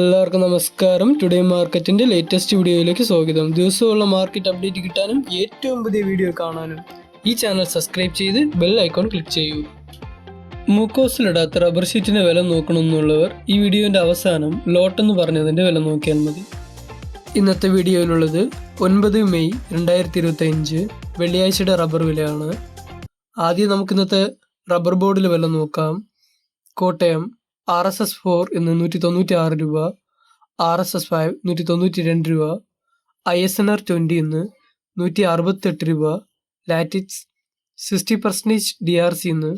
എല്ലാവർക്കും നമസ്കാരം. ടുഡേ മാർക്കറ്റിന്റെ ലേറ്റസ്റ്റ് വീഡിയോയിലേക്ക് സ്വാഗതം. ദിവസമുള്ള മാർക്കറ്റ് അപ്ഡേറ്റ് കിട്ടാനും ഏറ്റവും പുതിയ വീഡിയോ കാണാനും ഈ ചാനൽ സബ്സ്ക്രൈബ് ചെയ്ത് ബെൽ ഐക്കോൺ ക്ലിക്ക് ചെയ്യൂ. മൂക്കോസിലിടാത്ത റബ്ബർ ഷീറ്റിന്റെ വില നോക്കണമെന്നുള്ളവർ ഈ വീഡിയോന്റെ അവസാനം ലോട്ട് എന്ന് പറഞ്ഞതിന്റെ വില നോക്കിയാൽ മതി. ഇന്നത്തെ വീഡിയോയിലുള്ളത് ഒൻപത് മെയ് രണ്ടായിരത്തി ഇരുപത്തി അഞ്ച് വെള്ളിയാഴ്ചയുടെ റബ്ബർ വിലയാണ്. ആദ്യം നമുക്ക് ഇന്നത്തെ റബ്ബർ ബോർഡിൽ വില നോക്കാം. Kottayam R S S four ഇന്ന് നൂറ്റി തൊണ്ണൂറ്റി ആറ് രൂപ ആർ എസ് എസ് ഫൈവ് നൂറ്റി തൊണ്ണൂറ്റി രണ്ട് രൂപ I S N R twenty ഇന്ന് നൂറ്റി അറുപത്തെട്ട് രൂപ latex sixty percentage D R C ഇന്ന്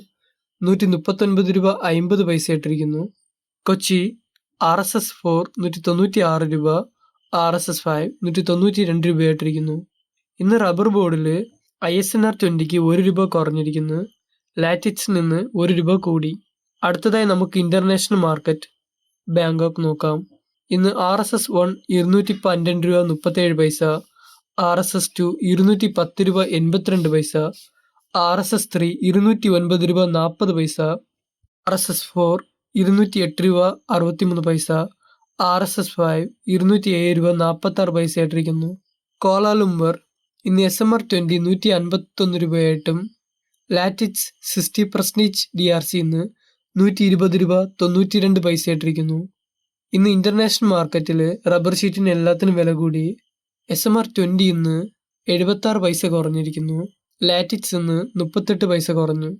നൂറ്റി മുപ്പത്തൊൻപത് രൂപ അമ്പത് പൈസ ഇട്ടിരിക്കുന്നു. Kochi R S S four നൂറ്റി തൊണ്ണൂറ്റി ആറ് രൂപ ആർ എസ് എസ് ഫൈവ് നൂറ്റി തൊണ്ണൂറ്റി രണ്ട് രൂപയായിട്ടിരിക്കുന്നു ഇന്ന് റബ്ബർ ബോർഡിൽ ഐ എസ് എൻ ആർ ട്വന്റിക്ക് ഒരു രൂപ കുറഞ്ഞിരിക്കുന്നു. ലാറ്റിക്സിൽ നിന്ന് ഒരു രൂപ കൂടി. അടുത്തതായി നമുക്ക് ഇന്റർനാഷണൽ മാർക്കറ്റ് ബാങ്കോക്ക് നോക്കാം. ഇന്ന് ആർ എസ് എസ് വൺ ഇരുന്നൂറ്റി പന്ത്രണ്ട് രൂപ മുപ്പത്തേഴ് പൈസ ആർ എസ് എസ് ടു ഇരുന്നൂറ്റി പത്ത് രൂപ എൺപത്തിരണ്ട് പൈസ ആർ എസ് എസ് ത്രീ ഇരുന്നൂറ്റി ഒൻപത് രൂപ നാൽപ്പത് പൈസ ആർ എസ് എസ് ഫോർ ഇരുന്നൂറ്റി എട്ട് രൂപ അറുപത്തിമൂന്ന് പൈസ ആർ എസ് എസ് ഫൈവ് ഇരുന്നൂറ്റി ഏഴ് രൂപ നാൽപ്പത്താറ് പൈസ ആയിട്ടിരിക്കുന്നു. കോലാലുംബർ ഇന്ന് എസ് എം ആർ ട്വന്റി നൂറ്റി അൻപത്തൊന്ന് രൂപയായിട്ടും latex sixty percentage D R C ഇന്ന് നൂറ്റി ഇരുപത് രൂപ തൊണ്ണൂറ്റി രണ്ട് പൈസ ആയിട്ടിരിക്കുന്നു ഇന്ന് ഇന്റർനാഷണൽ മാർക്കറ്റിൽ റബ്ബർ ഷീറ്റിന് എല്ലാത്തിനും വില കൂടി. എസ് എം ആർ ട്വന്റി ഇന്ന് എഴുപത്താറ് പൈസ കുറഞ്ഞിരിക്കുന്നു. ലാറ്റിക്സ് ഇന്ന് മുപ്പത്തെട്ട് പൈസ കുറഞ്ഞു.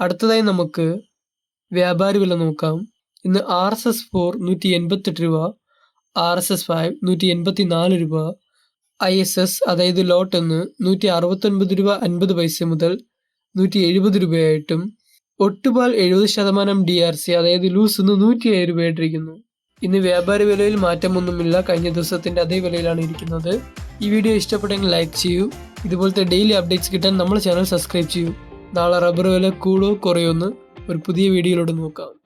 അടുത്തതായി നമുക്ക് വ്യാപാരി വില നോക്കാം. ഇന്ന് ആർ എസ് എസ് ഫോർ നൂറ്റി എൺപത്തെട്ട് രൂപ ആർ എസ് എസ് ഫൈവ് നൂറ്റി എൺപത്തി നാല് രൂപ ഐ എസ് എസ് അതായത് ലോട്ട് എന്ന് നൂറ്റി അറുപത്തൊൻപത് രൂപ അൻപത് പൈസ മുതൽ നൂറ്റി എഴുപത് രൂപയായിട്ടും ഒട്ടുപാൽ എഴുപത് ശതമാനം ഡി ആർ സി അതായത് ലൂസ് ഇന്ന് നൂറ്റി ഏഴ് രൂപയായിട്ടിരിക്കുന്നു ഇന്ന് വ്യാപാര വിലയിൽ മാറ്റമൊന്നുമില്ല. കഴിഞ്ഞ ദിവസത്തിന്റെ അതേ വിലയിലാണ് ഇരിക്കുന്നത്. ഈ വീഡിയോ ഇഷ്ടപ്പെട്ടെങ്കിൽ ലൈക്ക് ചെയ്യൂ. ഇതുപോലത്തെ ഡെയിലി അപ്ഡേറ്റ്സ് കിട്ടാൻ നമ്മുടെ ചാനൽ സബ്സ്ക്രൈബ് ചെയ്യൂ. നാളെ റബ്ബർ വില കൂടുമോ കുറയുമെന്ന് ഒരു പുതിയ വീഡിയോയിലൂടെ നോക്കാം.